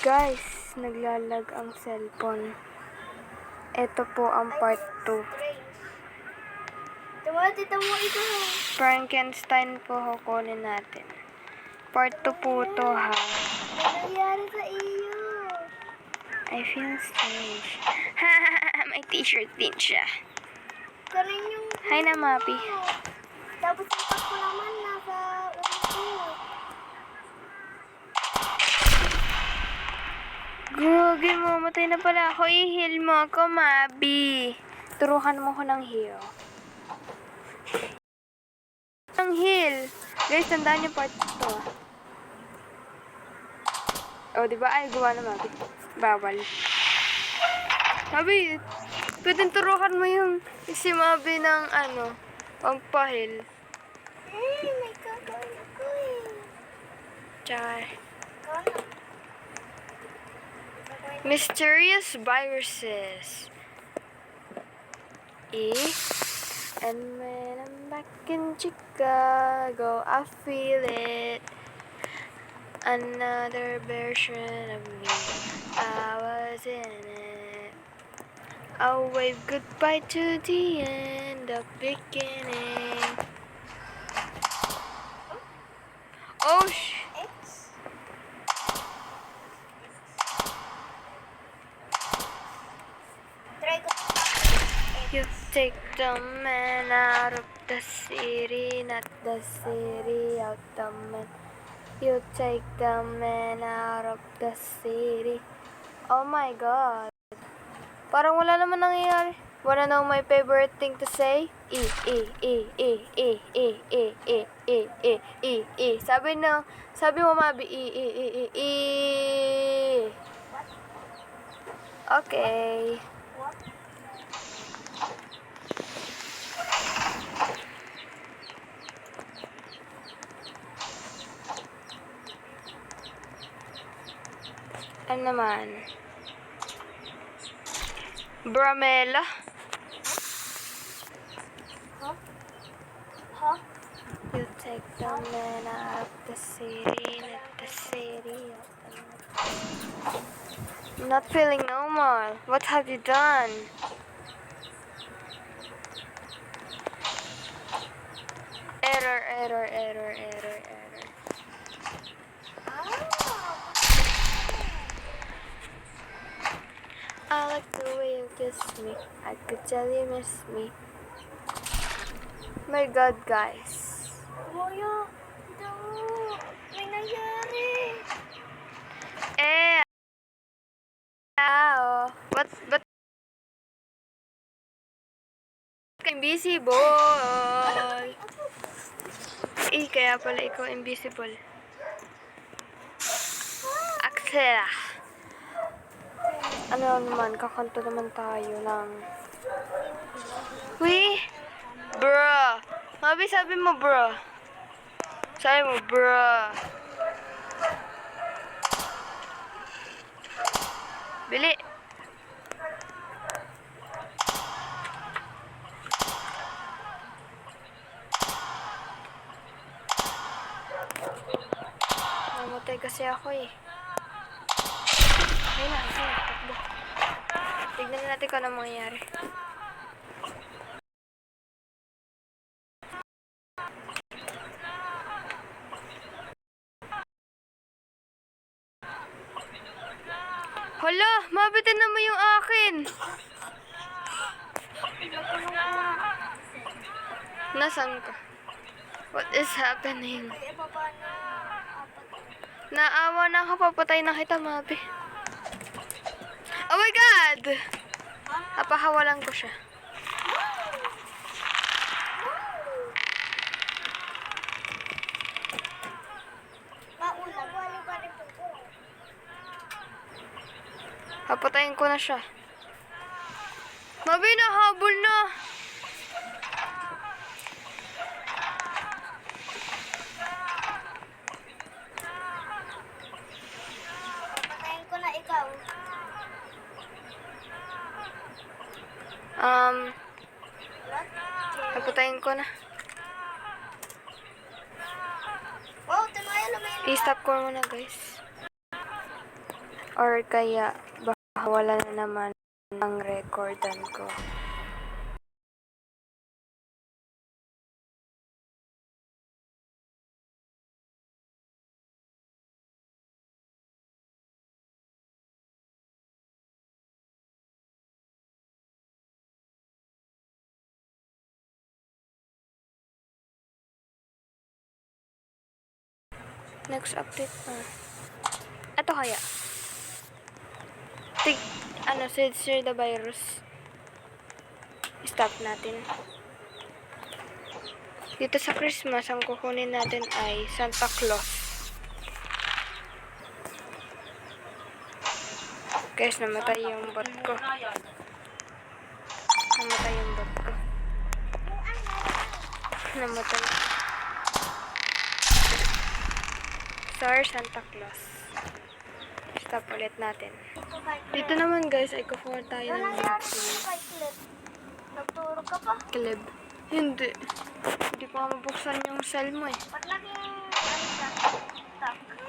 Guys, naglalag ang cellphone. Ito po ang part 2. Tama, tita mo ito. Frankenstein po kukunin natin. Part 2 po to ha. Ano nangyari sa iyo? I feel strange. May t-shirt din siya. Karin yung... Hi na, Mapi. Tapos yung pas ko naman nasa ulo ko. Gagi, mamatay na pala ako. I-heal mo ako, Mabi. Turukan mo ko ng heal. Ang heal. Guys, tandaan yung part 2. ah. Oh, di ba? Ay, gawa na, Mabi. Bawal. Mabi, pwedeng turukan mo yung si Mabi ng ano, pangpahil. Eh, may kagawin ako eh. Char. Mysterious viruses. E. And when I'm back in Chicago, I feel it. Another version of me. I was in it. I'll wave goodbye to the end of beginning. Oh, oh sh- X? You take the man out of the city, not the city out the man. You take the man out of the city. Oh my god. Parang wala naman nangyayari. Wanna know my favorite thing to say? E, E, E, E, E, E, E, E, E, E, E, E. Sabi no, sabi mo mabi, E, E, E, E, E. Okay. Ano naman? Bramela? Huh? Huh? You take the man out of the city, not the city. out the- I'm not feeling normal. What have you done? Error, error, error, error. Kiss me. I could tell you miss me. My God, guys. Kuya, ito. May nangyari. Eh. Ow. What? But. Invisible. Eh, kaya pala ikaw invisible. Axela. Ano naman, kakanta naman tayo ng... Uy! Bruh! Mabi, sabi mo, bruh. Sabi mo, bruh. Bili. Namatay kasi ako eh. Ayun na, ayun na. Tignan natin kung ano mangyayari. Hala, mabitin na mo yung akin. Nasaan ka? What is happening? Naawa na ako, papatay na kita, Mabi. My God! Napahawalan ko siya. Papatayin ko na siya. Mabi, nahabol na! Patayin ko na ikaw. Um, What? papatayin ko na. Wow, tumayo lumayan. I-stop ko muna, guys. Or kaya baka wala na naman ang recordan ko. Next update na. Ito kaya. Tig, ano, Sir the virus. Stop natin. Dito sa Christmas, ang kukunin natin ay Santa Claus. Guys, namatay yung bot ko. Namatay yung bot ko. Namatay. Star Santa Claus. Stop ulit natin. Dito naman guys, ay kukuha tayo ng mga clip. Nagturo ka pa? Clip. Hindi. Hindi ko mabuksan yung cell mo eh. Pag naging... Ano siya? Stuck.